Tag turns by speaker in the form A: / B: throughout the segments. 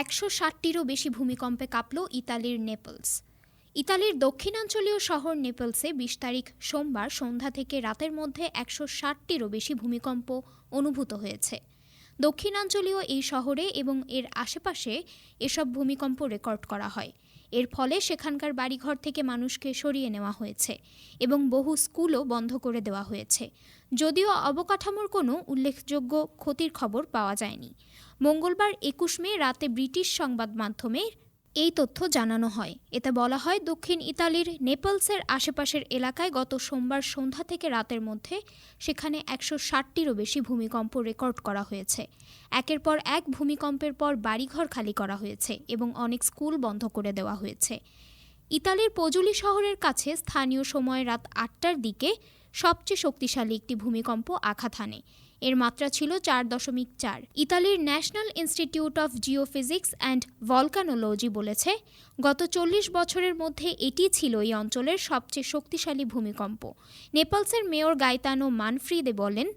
A: একশো ষাটটিরও বেশি ভূমিকম্পে কাঁপল ইতালির নেপলস। ইতালির দক্ষিণাঞ্চলীয় শহর নেপলসে বিশ তারিখ সোমবার সন্ধ্যা থেকে রাতের মধ্যে একশো ষাটটিরও বেশি ভূমিকম্প অনুভূত হয়েছে। দক্ষিণাঞ্চলীয় এই শহরে এবং এর আশেপাশে এসব ভূমিকম্প রেকর্ড করা হয়। এর ফলে সেখানকার বাড়িঘর থেকে মানুষকে সরিয়ে নেওয়া হয়েছে এবং বহু স্কুলও বন্ধ করে দেওয়া হয়েছে। যদিও অবকাঠামোর কোনো উল্লেখযোগ্য ক্ষতির খবর পাওয়া যায়নি। মঙ্গলবার একুশ মে রাতে ব্রিটিশ সংবাদ মাধ্যমে এই তথ্য জানানো হয়। এতে বলা হয়, দক্ষিণ ইতালির নেপলসের আশেপাশের এলাকায় গত সোমবার সন্ধ্যা থেকে রাতের মধ্যে সেখানে একশো ষাটটিরও বেশি ভূমিকম্প রেকর্ড করা হয়েছে। একের পর এক ভূমিকম্পের পর বাড়িঘর খালি করা হয়েছে এবং অনেক স্কুল বন্ধ করে দেওয়া হয়েছে। ইতালির পজুলি শহরের কাছে স্থানীয় সময় রাত আটটার দিকে সবচেয়ে শক্তিশালী একটি ভূমিকম্প আঘাত হানে এর মাত্রা ছিল চার দশমিক চার। ইতালির national institute of geophysics and volcanology বলেছে, গত চল্লিশ বছরের মধ্যে এটি ছিল এই অঞ্চলের সবচেয়ে শক্তিশালী ভূমিকম্প। নেপালসের মেয়র গাইতানো মানফ্রিদে বলেন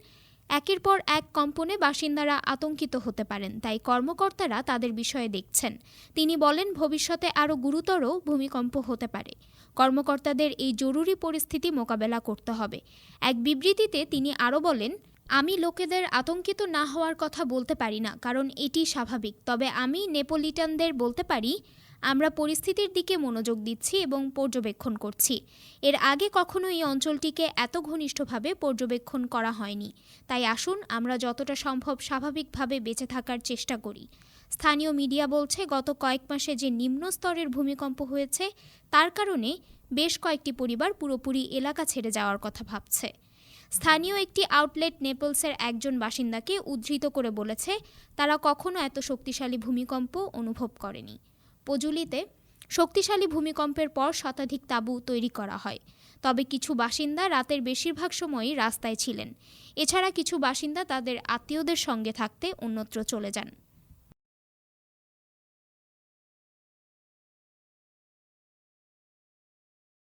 A: একের পর এক কম্পনে বাসিন্দারা আতঙ্কিত হতে পারেন, তাই কর্মকর্তারা তাদের বিষয়ে দেখছেন। তিনি বলেন, ভবিষ্যতে আরও গুরুতর ভূমিকম্প হতে পারে। কর্মকর্তাদের এই জরুরি পরিস্থিতি মোকাবেলা করতে হবে। এক বিবৃতিতে তিনি আরও বলেন, আমি লোকেদের আতঙ্কিত না হওয়ার কথা বলতে পারি না, কারণ এটি স্বাভাবিক। তবে আমি নেপোলিটানদের বলতে পারি আমরা পরিস্থিতির দিকে মনোযোগ দিচ্ছি এবং পর্যবেক্ষণ করছি। এর আগে কখনো এই অঞ্চলটিকে এত ঘনিষ্ঠভাবে পর্যবেক্ষণ করা হয়নি। তাই আসুন আমরা যতটা সম্ভব স্বাভাবিকভাবে বেঁচে থাকার চেষ্টা করি। স্থানীয় মিডিয়া বলছে, গত কয়েক মাসে যে নিম্ন স্তরের ভূমিকম্প হয়েছে, তার কারণে বেশ কয়েকটি পরিবার পুরোপুরি এলাকা ছেড়ে যাওয়ার কথা ভাবছে। স্থানীয় একটি আউটলেট নেপলসের একজন বাসিন্দাকে উদ্ধৃত করে বলেছে, তারা কখনো এত শক্তিশালী ভূমিকম্প অনুভব করেনি। পজুলিতে শক্তিশালী ভূমিকম্পের পর শতাধিক তাঁবু তৈরি করা হয়। তবে কিছু বাসিন্দা রাতের বেশিরভাগ সময়ই রাস্তায় ছিলেন। এছাড়া কিছু বাসিন্দা তাদের আত্মীয়দের সঙ্গে থাকতে অন্যত্র চলে যান।